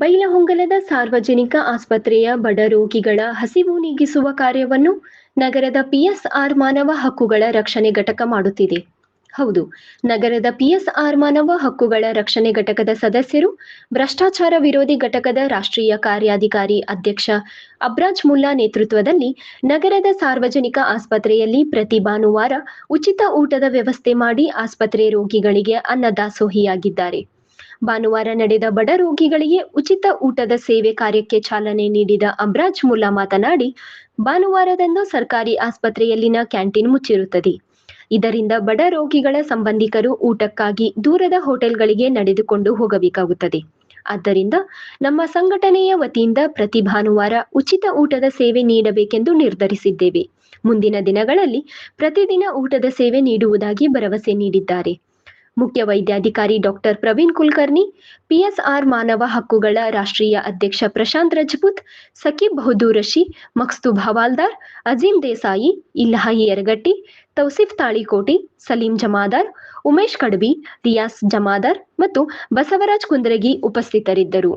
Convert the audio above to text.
ಬೈಲಹೊಂಗಲದ ಸಾರ್ವಜನಿಕ ಆಸ್ಪತ್ರೆಯ ಬಡ ರೋಗಿಗಳ ಹಸಿವು ನೀಗಿಸುವ ಕಾರ್ಯವನ್ನು ನಗರದ ಪಿಎಸ್ಆರ್ ಮಾನವ ಹಕ್ಕುಗಳ ರಕ್ಷಣೆ ಘಟಕ ಮಾಡುತ್ತಿದೆ. ಹೌದು, ನಗರದ ಪಿಎಸ್ಆರ್ ಮಾನವ ಹಕ್ಕುಗಳ ರಕ್ಷಣೆ ಘಟಕದ ಸದಸ್ಯರು ಭ್ರಷ್ಟಾಚಾರ ವಿರೋಧಿ ಘಟಕದ ರಾಷ್ಟ್ರೀಯ ಕಾರ್ಯಾಧಿಕಾರಿ ಅಧ್ಯಕ್ಷ ಅಬ್ರಾಜ್ ಮುಲ್ಲಾ ನೇತೃತ್ವದಲ್ಲಿ ನಗರದ ಸಾರ್ವಜನಿಕ ಆಸ್ಪತ್ರೆಯಲ್ಲಿ ಪ್ರತಿ ಭಾನುವಾರ ಉಚಿತ ಊಟದ ವ್ಯವಸ್ಥೆ ಮಾಡಿ ಆಸ್ಪತ್ರೆ ರೋಗಿಗಳಿಗೆ ಅನ್ನದಾಸೋಹಿಯಾಗಿದ್ದಾರೆ. ಭಾನುವಾರ ನಡೆದ ಬಡ ರೋಗಿಗಳಿಗೆ ಉಚಿತ ಊಟದ ಸೇವೆ ಕಾರ್ಯಕ್ಕೆ ಚಾಲನೆ ನೀಡಿದ ಅಬ್ರಾಜ್ ಮುಲ್ಲಾ ಮಾತನಾಡಿ, ಭಾನುವಾರದಂದು ಸರ್ಕಾರಿ ಆಸ್ಪತ್ರೆಯಲ್ಲಿನ ಕ್ಯಾಂಟೀನ್ ಮುಚ್ಚಿರುತ್ತದೆ. ಇದರಿಂದ ಬಡ ರೋಗಿಗಳ ಸಂಬಂಧಿಕರು ಊಟಕ್ಕಾಗಿ ದೂರದ ಹೋಟೆಲ್ಗಳಿಗೆ ನಡೆದುಕೊಂಡು ಹೋಗಬೇಕಾಗುತ್ತದೆ. ಆದ್ದರಿಂದ ನಮ್ಮ ಸಂಘಟನೆಯ ವತಿಯಿಂದ ಪ್ರತಿ ಭಾನುವಾರ ಉಚಿತ ಊಟದ ಸೇವೆ ನೀಡಬೇಕೆಂದು ನಿರ್ಧರಿಸಿದ್ದೇವೆ. ಮುಂದಿನ ದಿನಗಳಲ್ಲಿ ಪ್ರತಿದಿನ ಊಟದ ಸೇವೆ ನೀಡುವುದಾಗಿ ಭರವಸೆ ನೀಡಿದ್ದಾರೆ. ಮುಖ್ಯ ವೈದ್ಯಾಧಿಕಾರಿ ಡಾಕ್ಟರ್ ಪ್ರವೀಣ್ ಕುಲಕರ್ಣಿ, ಪಿಎಸ್ಆರ್ ಮಾನವ ಹಕ್ಕುಗಳ ರಾಷ್ಟ್ರೀಯ ಅಧ್ಯಕ್ಷ ಪ್ರಶಾಂತ್ ರಜಪೂತ್ ಸಕೀಬ್ ಬಹುದೂರಶಿ ಮಕ್ಸ್ತೂಬ್ ಹವಾಲ್ದಾರ್ ಅಜೀಂ ದೇಸಾಯಿ ಇಲ್ಹಾಯಿ ಯರಗಟ್ಟಿ, ತೌಸಿಫ್ ತಾಳಿಕೋಟಿ, ಸಲೀಂ ಜಮಾದಾರ್, ಉಮೇಶ್ ಕಡಬಿ, ರಿಯಾಸ್ ಜಮಾದಾರ್ ಮತ್ತು ಬಸವರಾಜ್ ಕುಂದ್ರಗಿ ಉಪಸ್ಥಿತರಿದ್ದರು.